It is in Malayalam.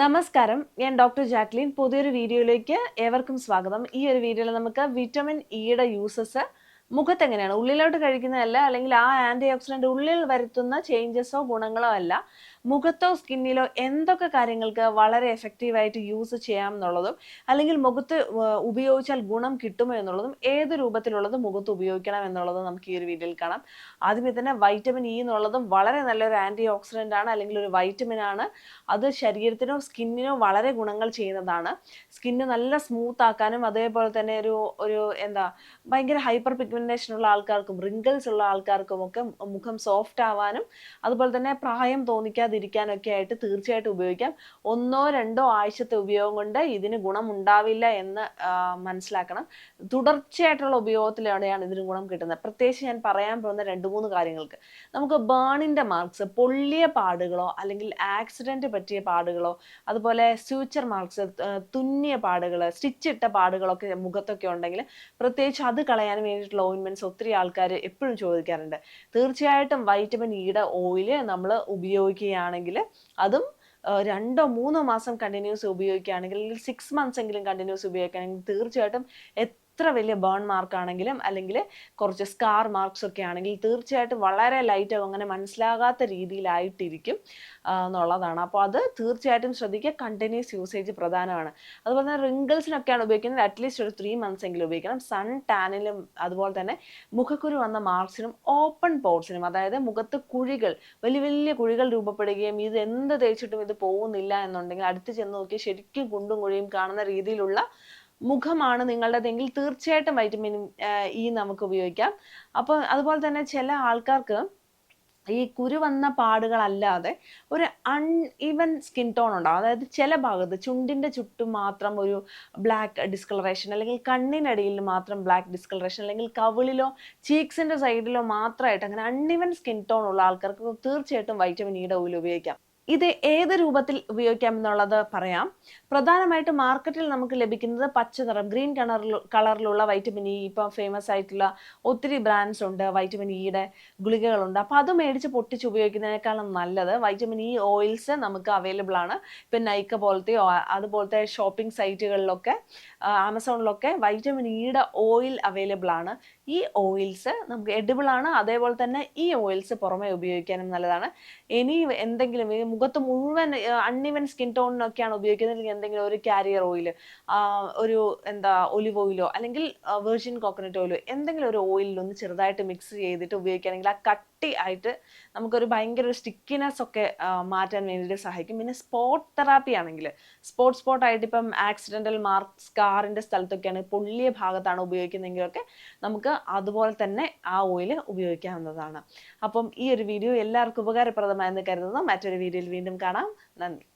നമസ്കാരം. ഞാൻ ഡോക്ടർ ജാക്ലിൻ. പുതിയൊരു വീഡിയോയിലേക്ക് ഏവർക്കും സ്വാഗതം. ഈ ഒരു വീഡിയോയിൽ നമുക്ക് വിറ്റമിൻ ഇയുടെ യൂസസ് മുഖത്ത് എങ്ങനെയാണ് ഉള്ളിലോട്ട് കഴിക്കുന്നതല്ല അല്ലെങ്കിൽ ആ ആന്റി ഓക്സിഡന്റ് ഉള്ളിൽ വരുത്തുന്ന ചേഞ്ചസോ ഗുണങ്ങളോ അല്ല മുഖത്തോ സ്കിന്നിലോ എന്തൊക്കെ കാര്യങ്ങൾക്ക് വളരെ എഫക്റ്റീവായിട്ട് യൂസ് ചെയ്യാം എന്നുള്ളതും അല്ലെങ്കിൽ മുഖത്ത് ഉപയോഗിച്ചാൽ ഗുണം കിട്ടുമോ എന്നുള്ളതും ഏത് രൂപത്തിലുള്ളത് മുഖത്ത് ഉപയോഗിക്കണം എന്നുള്ളതും നമുക്ക് ഈ ഒരു വീഡിയോയിൽ കാണാം. ആദ്യമേ തന്നെ വൈറ്റമിൻ ഇ എന്നുള്ളതും വളരെ നല്ലൊരു ആന്റി ഓക്സിഡന്റ് ആണ് അല്ലെങ്കിൽ ഒരു വൈറ്റമിൻ ആണ്. അത് ശരീരത്തിനോ സ്കിന്നിനോ വളരെ ഗുണങ്ങൾ ചെയ്യുന്നതാണ്. സ്കിന്ന് നല്ല സ്മൂത്ത് ആക്കാനും അതേപോലെ തന്നെ ഒരു ഒരു എന്താ ഭയങ്കര ഹൈപ്പർ പിഗ്മെന്റേഷൻ ഉള്ള ആൾക്കാർക്കും റിങ്കിൾസ് ഉള്ള ആൾക്കാർക്കും ഒക്കെ മുഖം സോഫ്റ്റ് ആവാനും അതുപോലെ തന്നെ പ്രായം തോന്നിക്കാതിരിക്കാനൊക്കെ ആയിട്ട് തീർച്ചയായിട്ടും ഉപയോഗിക്കാം. ഒന്നോ രണ്ടോ ആഴ്ചത്തെ ഉപയോഗം കൊണ്ട് ഇതിന് ഗുണം ഉണ്ടാവില്ല എന്ന് മനസ്സിലാക്കണം. തുടർച്ചയായിട്ടുള്ള ഉപയോഗത്തിലൂടെയാണ് ഇതിന് ഗുണം കിട്ടുന്നത്. പ്രത്യേകിച്ച് ഞാൻ പറയാൻ പോകുന്ന രണ്ട് മൂന്ന് കാര്യങ്ങൾക്ക്. നമുക്ക് ബേണിന്റെ മാർക്സ് പൊള്ളിയ പാടുകളോ അല്ലെങ്കിൽ ആക്സിഡന്റ് പറ്റിയ പാടുകളോ അതുപോലെ സ്യൂച്ചർ മാർക്സ് തുന്നിയ പാടുകൾ സ്റ്റിച്ച് ഇട്ട പാടുകളൊക്കെ മുഖത്തൊക്കെ ഉണ്ടെങ്കിൽ പ്രത്യേകിച്ച് അത് കളയാൻ വേണ്ടിയിട്ടുള്ള ഓയിൻമെന്റ്സ് ഒത്തിരി ആൾക്കാർ എപ്പോഴും ചോദിക്കാറുണ്ട്. തീർച്ചയായിട്ടും വൈറ്റമിൻ ഇയുടെ ഓയിൽ നമ്മൾ ഉപയോഗിക്കുകയാണെങ്കിൽ അതും രണ്ടോ മൂന്നോ മാസം കണ്ടിന്യൂസ് ഉപയോഗിക്കുകയാണെങ്കിൽ സിക്സ് മന്ത്സ് എങ്കിലും കണ്ടിന്യൂസ് ഉപയോഗിക്കുകയാണെങ്കിൽ തീർച്ചയായിട്ടും എത്ര വലിയ ബേൺ മാർക്ക് ആണെങ്കിലും അല്ലെങ്കിൽ കുറച്ച് സ്കാർ മാർക്സ് ഒക്കെ ആണെങ്കിൽ തീർച്ചയായിട്ടും വളരെ ലൈറ്റ് ആകും അങ്ങനെ മനസ്സിലാകാത്ത രീതിയിലായിട്ടിരിക്കും എന്നുള്ളതാണ്. അപ്പോൾ അത് തീർച്ചയായിട്ടും ശ്രദ്ധിക്കുക. കണ്ടിന്യൂസ് യൂസേജ് പ്രധാനമാണ്. അതുപോലെ തന്നെ റിങ്കിൾസിനൊക്കെയാണ് ഉപയോഗിക്കുന്നത്. അറ്റ്ലീസ്റ്റ് ഒരു ത്രീ മന്ത്സ് എങ്കിലും ഉപയോഗിക്കണം. സൺ ടാനിലും അതുപോലെ തന്നെ മുഖക്കുരു വന്ന മാർക്സിനും ഓപ്പൺ പോർട്സിനും അതായത് മുഖത്ത് കുഴികൾ വലിയ വലിയ കുഴികൾ രൂപപ്പെടുകയും ഇത് എന്ത് തേച്ചിട്ടും ഇത് പോകുന്നില്ല എന്നുണ്ടെങ്കിൽ അടുത്ത് ചെന്ന് നോക്കി ശരിക്കും കുണ്ടും കുഴിയും കാണുന്ന രീതിയിലുള്ള മുഖമാണ് നിങ്ങളുടേതെങ്കിൽ തീർച്ചയായിട്ടും വൈറ്റമിൻ ഇ നമുക്ക് ഉപയോഗിക്കാം. അപ്പോൾ അതുപോലെ തന്നെ ചില ആൾക്കാർക്ക് ഈ കുരു വന്ന പാടുകളല്ലാതെ ഒരു അൺ ഈവൻ സ്കിൻ ടോൺ ഉണ്ടാവും. അതായത് ചില ഭാഗത്ത് ചുണ്ടിന്റെ ചുറ്റും മാത്രം ഒരു ബ്ലാക്ക് ഡിസ്കളറേഷൻ അല്ലെങ്കിൽ കണ്ണിനടിയിൽ മാത്രം ബ്ലാക്ക് ഡിസ്കളറേഷൻ അല്ലെങ്കിൽ കവിളിലോ ചീക്സിന്റെ സൈഡിലോ മാത്രമായിട്ട് അങ്ങനെ അൺ ഈവൻ സ്കിൻ ടോൺ ഉള്ള ആൾക്കാർക്ക് തീർച്ചയായിട്ടും വൈറ്റമിൻ ഇയുടെ ഓയിൽ ഉപയോഗിക്കാം. ഇത് ഏത് രൂപത്തിൽ ഉപയോഗിക്കാം എന്നുള്ളത് പറയാം. പ്രധാനമായിട്ട് മാർക്കറ്റിൽ നമുക്ക് ലഭിക്കുന്നത് പച്ച നിറം ഗ്രീൻ കളറിൽ കളറിലുള്ള വൈറ്റമിൻ ഇ ഇപ്പം ഫേമസ് ആയിട്ടുള്ള ഒത്തിരി ബ്രാൻഡ്സ് ഉണ്ട്. വൈറ്റമിൻ ഇയുടെ ഗുളികകളുണ്ട്. അപ്പോൾ അത് മേടിച്ച് പൊട്ടിച്ച് ഉപയോഗിക്കുന്നതിനേക്കാളും നല്ലത് വൈറ്റമിൻ ഇ ഓയിൽസ് നമുക്ക് അവൈലബിൾ ആണ്. ഇപ്പം നൈക്ക പോലത്തെയോ അതുപോലത്തെ ഷോപ്പിംഗ് സൈറ്റുകളിലൊക്കെ ആമസോണിലൊക്കെ വൈറ്റമിൻ ഇയുടെ ഓയിൽ അവൈലബിൾ ആണ്. ഈ ഓയിൽസ് നമുക്ക് എഡിബിൾ ആണ്. അതേപോലെ തന്നെ ഈ ഓയിൽസ് പുറമെ ഉപയോഗിക്കാനും നല്ലതാണ്. ഇനി എന്തെങ്കിലും മുഖത്ത് മുഴുവൻ അൺഇവൻ സ്കിൻ ടോണിനൊക്കെയാണ് ഉപയോഗിക്കുന്നതെങ്കിൽ എന്തെങ്കിലും ഒരു കാരിയർ ഓയിൽ ഒരു എന്താ ഒലിവ് ഓയിലോ അല്ലെങ്കിൽ വെർജിൻ കോക്കനട്ട് ഓയിലോ എന്തെങ്കിലും ഒരു ഓയിലിൽ ഒന്ന് ചെറുതായിട്ട് മിക്സ് ചെയ്തിട്ട് ഉപയോഗിക്കുകയാണെങ്കിൽ ആ കട്ടി ആയിട്ട് നമുക്കൊരു ഭയങ്കര ഒരു സ്റ്റിക്കിനെസ് ഒക്കെ മാറ്റാൻ വേണ്ടിയിട്ട് സഹായിക്കും. പിന്നെ സ്പോട്ട് തെറാപ്പി ആണെങ്കിൽ സ്പോട്ട് സ്പോട്ട് ആയിട്ട് ഇപ്പം ആക്സിഡന്റൽ മാർക്ക് സ്കാറിന്റെ സ്ഥലത്തൊക്കെയാണ് പൊള്ളിയ ഭാഗത്താണ് ഉപയോഗിക്കുന്നതെങ്കിലൊക്കെ നമുക്ക് അതുപോലെ തന്നെ ആ ഓയിൽ ഉപയോഗിക്കാവുന്നതാണ്. അപ്പം ഈ ഒരു വീഡിയോ എല്ലാവർക്കും ഉപകാരപ്രദമായെന്ന് കരുതുന്നു. മറ്റൊരു വീഡിയോയിൽ വീണ്ടും കാണാം. നന്ദി.